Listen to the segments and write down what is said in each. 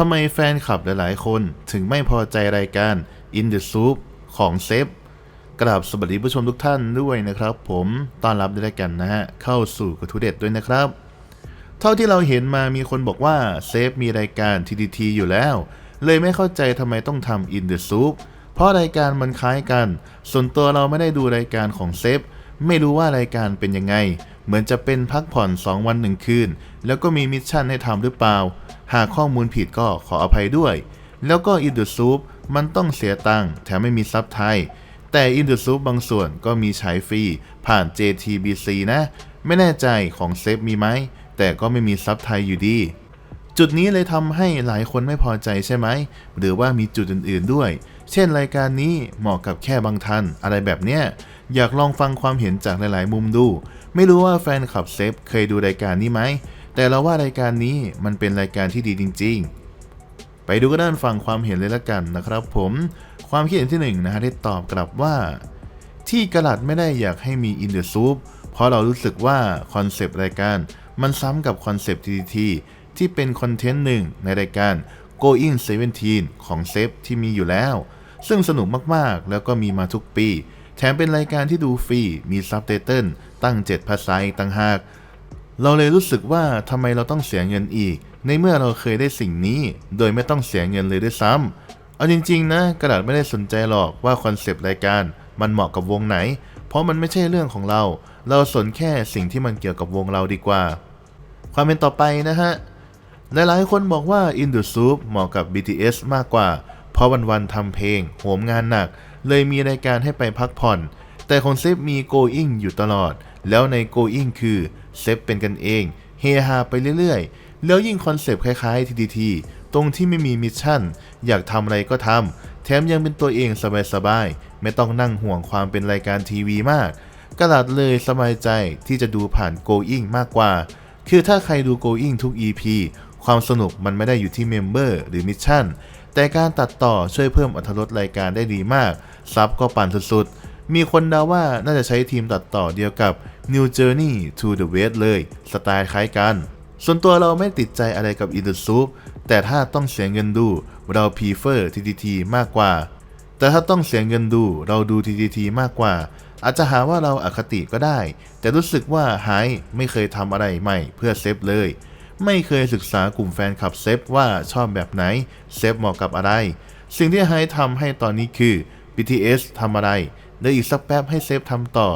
ทำไมแฟนคลับหลายๆ คนถึงไม่พอใจรายการ In the Soup ของเซฟกราบสวัสดีผู้ชมทุกท่านด้วยนะครับ ผมต้อนรับด้วยกันนะฮะ เข้าสู่กระทู้เด็ดด้วยนะครับ เท่าที่เราเห็นมามีคนบอกว่าเซฟมีรายการ TDT อยู่แล้ว เลยไม่เข้าใจทำไมต้องทำ In the Soup เพราะรายการมันคล้ายกัน ส่วนตัวเราไม่ได้ดูรายการของเซฟไม่รู้ว่ารายการเป็นยังไง เหมือนจะเป็นพักผ่อน 2 วัน1คืน แล้วก็มีมิชชั่นให้ทำหรือเปล่า หากข้อมูลผิดก็ขออภัยด้วย แล้วก็ In the Soup มันต้องเสียตังค์แถมไม่มีซับไทย แต่ In the Soup บางส่วนก็มีใช้ฟรีผ่าน JTBC นะ ไม่แน่ใจของเซฟมีไหม แต่ก็ไม่มีซับไทยอยู่ดี จุดนี้เลยทำให้หลายคนไม่พอใจใช่ไหม หรือว่ามีจุดอื่นๆด้วย เช่นรายการนี้เหมาะกับแค่บางท่านอะไรแบบเนี้ย อยากลองฟังความเห็นจากหลาย ๆ มุมดู ไม่รู้ว่าแฟนคลับเซฟเคยดูรายการนี้ไหม แต่เราว่ารายการนี้มันเป็นรายการที่ดีจริง ๆ ไปดูกันด้านฟังความเห็นเลยละกันนะครับ ผม ความคิดเห็นที่หนึ่งนะฮะที่ตอบกลับว่า ที่กระลัดไม่ได้อยากให้มีอินเด e ซูปเพราะเรารู้สึกว่าคอนเซปต์รายการ มันซ้ำกับคอนเซปต์ TTT ที่เป็นคอนเทนต์หนึ่งในรายการ Going 17 ของเซฟที่มีอยู่แล้ว ซึ่งสนุกมากๆ แล้วก็มีมาทุกปี แถมเป็นรายการที่ดูฟรี มีซับไตเติลตั้ง 7 ภาษาอีกต่างหาก เราเลยรู้สึกว่าทำไมเราต้องเสียเงินอีก ในเมื่อเราเคยได้สิ่งนี้ โดยไม่ต้องเสียเงินเลยด้วยซ้ำเอาจริง ๆ นะ กระดาษไม่ได้สนใจหรอกว่าคอนเซปต์รายการมันเหมาะกับวงไหน เพราะมันไม่ใช่เรื่องของเรา เราสนแค่สิ่งที่มันเกี่ยวกับวงเราดีกว่า ความเป็นต่อไปนะฮะ หลายๆ คนบอกว่า In the Soup เหมาะกับ BTS มากกว่า เพราะวันๆทำเพลง โหมงานหนัก เลยมีรายการให้ไปพักผ่อน แต่ของเซฟมี Going อยู่ตลอด แล้วใน Going คือเซฟเป็นกันเอง เฮฮาไปเรื่อยๆ แล้วยิ่งคอนเซปต์คล้ายๆ TDT ตรงที่ไม่มีมิชชั่น อยากทำอะไรก็ทำแถมยังเป็นตัวเองสบายๆ ไม่ต้องนั่งห่วงความเป็นรายการทีวีมากกระดาษเลยสบายใจที่จะดูผ่าน Going มากกว่า คือถ้าใครดู Going ทุก EP ความสนุกมันไม่ได้อยู่ที่เมมเบอร์หรือมิชชั่น แต่การตัดต่อช่วยเพิ่มอรรถรสรายการได้ดีมาก ซับก็ปั่นสุดๆ มีคนเดาว่าน่าจะใช้ทีมตัดต่อเดียวกับ New Journey to the West เลย สไตล์คล้ายกัน ส่วนตัวเราไม่ติดใจอะไรกับ In the Soup แต่ถ้าต้องเสียเงินดู เรา prefer TTT มากกว่า แต่ถ้าต้องเสียเงินดู เราดู TTT มากกว่า อาจจะหาว่าเราอาคติก็ได้ แต่รู้สึกว่าไฮไม่เคยทำอะไรใหม่เพื่อเซฟเลย ไม่เคยศึกษากลุ่มแฟนคลับเซฟว่าชอบแบบไหน เซฟเหมาะกับอะไร สิ่งที่ไฮทำให้ตอนนี้คือ BTS ทำอะไรเดี๋ยวอีกสักแป๊บให้เซฟทำต่อ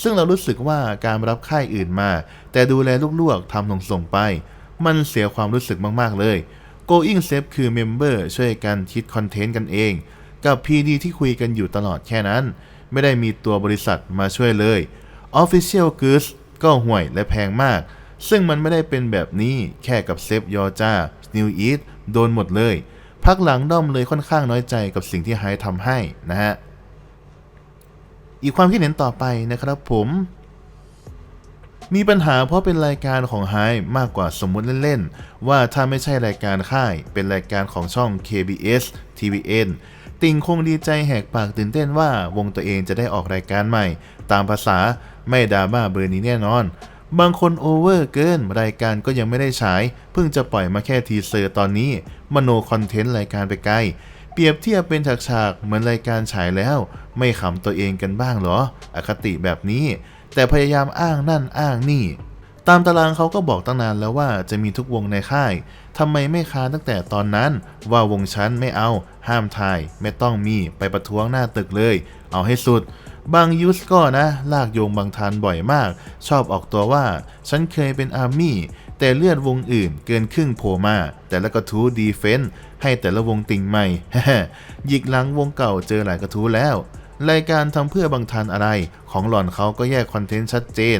ซึ่งเรารู้สึกว่าการรับค่ายอื่นมา แต่ดูแลลวกๆทำส่งๆไป มันเสียความรู้สึกมากๆเลย Going Safe คือเมมเบอร์ช่วยกันคิดคอนเทนต์กันเอง กับ PD ที่คุยกันอยู่ตลอดแค่นั้น ไม่ได้มีตัวบริษัทมาช่วยเลย Official Goods ก็ห่วยและแพงมาก ซึ่งมันไม่ได้เป็นแบบนี้แค่กับเซฟยอจ้า New Eat โดนหมดเลย พักหลังด้อมเลยค่อนข้างน้อยใจกับสิ่งที่ไฮทำให้นะฮะ อีกความคิดเห็นต่อไปนะครับผม มีปัญหาเพราะเป็นรายการของไฮมากกว่าสมมุติเล่นๆ ว่าถ้าไม่ใช่รายการค่าย เป็นรายการของช่อง KBS TVN ติงคงดีใจแหกปากตื่นเต้นว่าวงตัวเองจะได้ออกรายการใหม่ ตามภาษาไม่ดราม่าเบอร์นี้แน่นอน บางคนโอเวอร์เกิน รายการก็ยังไม่ได้ฉาย เพิ่งจะปล่อยมาแค่ทีเซอร์ตอนนี้ มโนคอนเทนต์รายการไปไกล เปรียบเทียบเป็นฉากๆเหมือนรายการฉายแล้ว ไม่ขำตัวเองกันบ้างเหรอ อคติแบบนี้ แต่พยายามอ้างนั่นอ้างนี่ ตามตารางเขาก็บอกตั้งนานแล้วว่าจะมีทุกวงในค่ายทำไมไม่ค้านตั้งแต่ตอนนั้น ว่าวงชั้นไม่เอา ห้ามถ่าย ไม่ต้องมีไปประท้วงหน้าตึกเลย เอาให้สุด บางยูสก็นะ ลากโยงบางทันบ่อยมาก ชอบออกตัวว่า ฉันเคยเป็นอาร์มี่แต่เลือดวงอื่นเกินครึ่งโผล่มา แต่ละกระทู้ดีเฟนส์ให้แต่ละวงติ่งใหม่หยิกหลังวงเก่าเจอหลายกระทู้แล้ว รายการทำเพื่อบางทันอะไร ของหล่อนเขาก็แยกคอนเทนต์ชัดเจน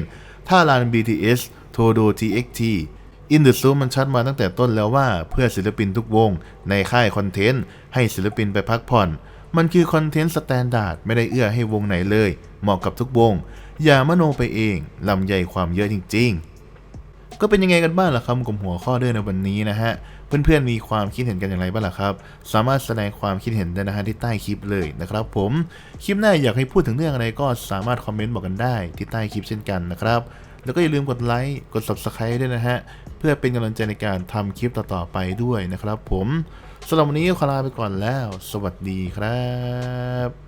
ถ้าลาน BTS โทโด TXT อินเด e ซูมันชัดมาตั้งแต่ต้นแล้วว่าเพื่อศิลปินทุกวง ในค่ายคอนเทนต์ ให้ศิลปินไปพักผ่อน มันคือคอนเทนต์สแตนดาร์ดไม่ได้เอื้อให้วงไหนเลย เหมาะกับทุกวง อย่ามโนไปเองลำใหญ่ความเยอะจริง ๆ ก็เป็นยังไงกันบ้างล่ะครับกับหัวข้อเรื่องในวันนี้นะฮะ เพื่อนๆมีความคิดเห็นกันอย่างไรบ้างล่ะครับ สามารถแสดงความคิดเห็นได้นะฮะที่ใต้คลิปเลยนะครับผม คลิปหน้าอยากให้พูดถึงเรื่องอะไรก็สามารถคอมเมนต์บอกกันได้ที่ใต้คลิปเช่นกันนะครับ แล้วก็อย่าลืมกดไลค์กด Subscribe ด้วยนะฮะ เพื่อเป็นกำลังใจในการทำคลิปต่อๆไปด้วยนะครับผมสำหรับวันนี้ขอลาไปก่อนแล้ว สวัสดีครับ